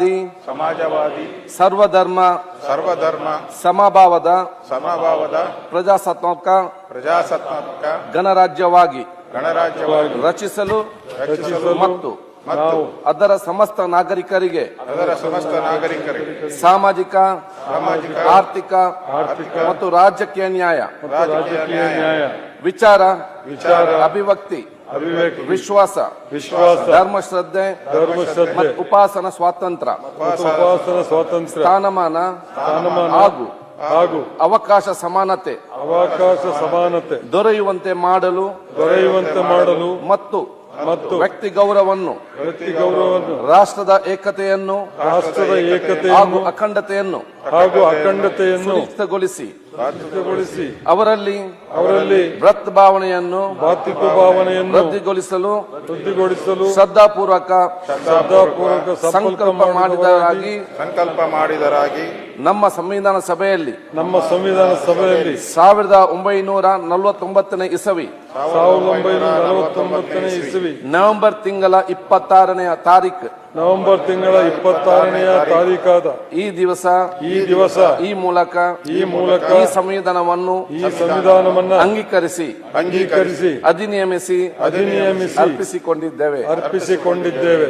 ಸಮಾಜವಾದಿ ಸಮಾಜವಾದಿ ಸರ್ವಧರ್ಮ ಸರ್ವಧರ್ಮ ಸಮಭಾವದ ಸಮಭಾವದ ಪ್ರಜಾಸತ್ತಾತ್ಮಕ ಪ್ರಜಾಸತ್ತಾತ್ಮಕ ಗಣರಾಜ್ಯವಾಗಿ ಗಣರಾಜ್ಯವಾಗಿ ರಚಿಸಲು ರಚಿಸಲು ಮತ್ತು ಮತ್ತು ಅದರ ಸಮಸ್ತ ನಾಗರಿಕರಿಗೆ ಅದರ ಸಮಸ್ತ ನಾಗರಿಕರಿಗೆ ಸಾಮಾಜಿಕ ಸಾಮಾಜಿಕ ಆರ್ಥಿಕ ಆರ್ಥಿಕ ಮತ್ತು ರಾಜಕೀಯ ನ್ಯಾಯ ರಾಜಕೀಯ ನ್ಯಾಯ ನ್ಯಾಯ ವಿಚಾರ ವಿಚಾರ ಅಭಿವ್ಯಕ್ತಿ ಅವಿವೇಕ ವಿಶ್ವಾಸ. ವಿಶ್ವಾಸ. ಧರ್ಮ ಶ್ರದ್ಧೆ. ಧರ್ಮ ಶ್ರದ್ಧೆ. ಉಪಾಸನ ಸ್ವಾತಂತ್ರ್ಯ ಉಪಾಸನ ಸ್ವಾತಂತ್ರ್ಯ. ಸ್ಥಾನಮಾನ. ಸ್ಥಾನಮಾನ. ಹಾಗೂ ಹಾಗೂ ಅವಕಾಶ ಸಮಾನತೆ. ಅವಕಾಶ ಸಮಾನತೆ. ದೊರೆಯುವಂತೆ ಮಾಡಲು ದೊರೆಯುವಂತೆ ಮಾಡಲು ಮತ್ತು ಮತ್ತು ವ್ಯಕ್ತಿ ಗೌರವವನ್ನು ವ್ಯಕ್ತಿ ಗೌರವವನ್ನು ರಾಷ್ಟ್ರದ ಏಕತೆಯನ್ನು ರಾಷ್ಟ್ರದ ಏಕತೆ ಹಾಗೂ ಅಖಂಡತೆಯನ್ನು ಹಾಗೂ ಅಖಂಡತೆಯನ್ನು ಸುಸ್ಥಿತಗೊಳಿಸಿ ಅವರಲ್ಲಿ ಅವರಲ್ಲಿ ವೃತ್ ಭಾವನೆಯನ್ನು ಭಾತೃತ್ವ ಭಾವನೆಯನ್ನು ವೃದ್ಧಿಗೊಳಿಸಲು ವೃದ್ಧಿಗೊಳಿಸಲು ಶ್ರದ್ಧಾಪೂರ್ವಕ ಶ್ರದ್ಧಾಪೂರ್ವಕ ಸಂಕಲ್ಪ ಮಾಡಿದರಾಗಿ ಸಂಕಲ್ಪ ಮಾಡಿದರಾಗಿ ನಮ್ಮ ಸಂವಿಧಾನ ಸಭೆಯಲ್ಲಿ ನಮ್ಮ ಸಂವಿಧಾನ ಸಭೆಯಲ್ಲಿ ಸಾವಿರದ ಒಂಬೈನೂರ ನಲವತ್ತೊಂಬತ್ತನೇ ಇಸವಿ ಸಾವಿರದ ಒಂಬೈನೂರ ನಲವತ್ತೊಂಬತ್ತನೇ ಇಸವಿ ನವೆಂಬರ್ ತಿಂಗಳ ಇಪ್ಪತ್ತಾರನೇ ತಾರೀಕು ನವೆಂಬರ್ ತಿಂಗಳ ಇಪ್ಪತ್ತಾರನೆಯ ತಾರೀಕಾದ ಈ ದಿವಸ ಈ ದಿವಸ ಈ ಮೂಲಕ ಈ ಮೂಲಕ ಈ ಸಂವಿಧಾನವನ್ನು ಈ ಸಂವಿಧಾನವನ್ನು ಅಂಗೀಕರಿಸಿ ಅಂಗೀಕರಿಸಿ ಅಧಿನಿಯಮಿಸಿ ಅಧಿನಿಯಮಿಸಿ ಅರ್ಪಿಸಿಕೊಂಡಿದ್ದೇವೆ. ಅರ್ಪಿಸಿಕೊಂಡಿದ್ದೇವೆ.